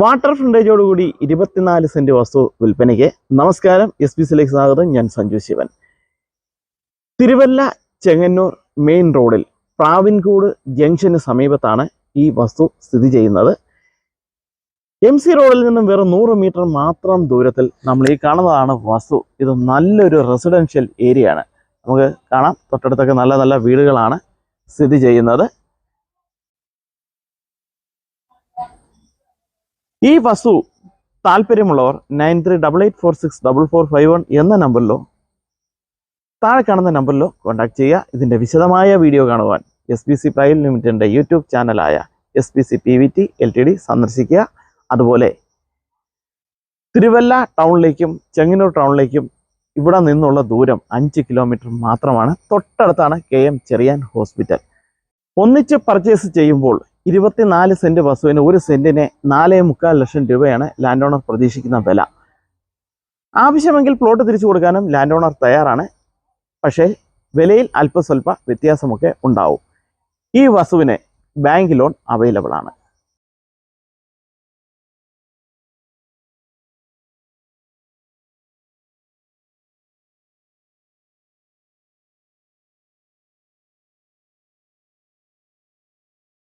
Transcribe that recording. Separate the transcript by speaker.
Speaker 1: Water ഫ്രണ്ടേജോടുകൂടി ഇരുപത്തിനാല് saint വസ്തു വിൽപ്പനയ്ക്ക് നമസ്കാരം എസ് പി സിലേക്ക് സ്വാഗതം. ഞാൻ സഞ്ജു ശിവൻ. തിരുവല്ല ചെങ്ങന്നൂർ മെയിൻ റോഡിൽ പ്രാവിൻകൂട് ജംഗ്ഷന് സമീപത്താണ് ഈ വസ്തു സ്ഥിതി ചെയ്യുന്നത്. എം സി റോഡിൽ നിന്നും വെറും നൂറ് മീറ്റർ മാത്രം ദൂരത്തിൽ നമ്മൾ ഈ കാണുന്നതാണ് വസ്തു. ഇത് നല്ലൊരു റെസിഡൻഷ്യൽ ഏരിയ ആണ്. നമുക്ക് കാണാം. തൊട്ടടുത്തൊക്കെ നല്ല നല്ല വീടുകളാണ് സ്ഥിതി ചെയ്യുന്നത്. ഈ വസ്തു താല്പര്യമുള്ളവർ nine three double eight four six double four five one എന്ന നമ്പറിലോ താഴെ കാണുന്ന നമ്പറിലോ കോൺടാക്ട് ചെയ്യുക. ഇതിന്റെ വിശദമായ വീഡിയോ കാണുവാൻ എസ് പി സി പ്രൈവറ്റ് ലിമിറ്റഡിന്റെ YouTube ചാനലായ S P C P V T L T D സന്ദർശിക്കുക. അതുപോലെ തിരുവല്ല ടൗണിലേക്കും ചെങ്ങന്നൂർ ടൗണിലേക്കും ഇവിടെ നിന്നുള്ള ദൂരം അഞ്ച് കിലോമീറ്റർ മാത്രമാണ്. തൊട്ടടുത്താണ് കെ എം ചെറിയാൻ ഹോസ്പിറ്റൽ ഒന്നിച്ച് പർച്ചേസ് ചെയ്യുമ്പോൾ ഇരുപത്തിനാല് സെന്റ് വസ്തുവിന് ഒരു സെന്റിന് നാലേ മുക്കാൽ ലക്ഷം രൂപയാണ് ലാൻഡ് ഓണർ പ്രതീക്ഷിക്കുന്ന വില. ആവശ്യമെങ്കിൽ പ്ലോട്ട് തിരിച്ചു കൊടുക്കാനും ലാൻഡ് ഓണർ തയ്യാറാണ്. പക്ഷേ വിലയിൽ അല്പസ്വല്പ വ്യത്യാസമൊക്കെ ഉണ്ടാവും. ഈ വസ്തുവിന് ബാങ്ക് ലോൺ അവൈലബിൾ ആണ്.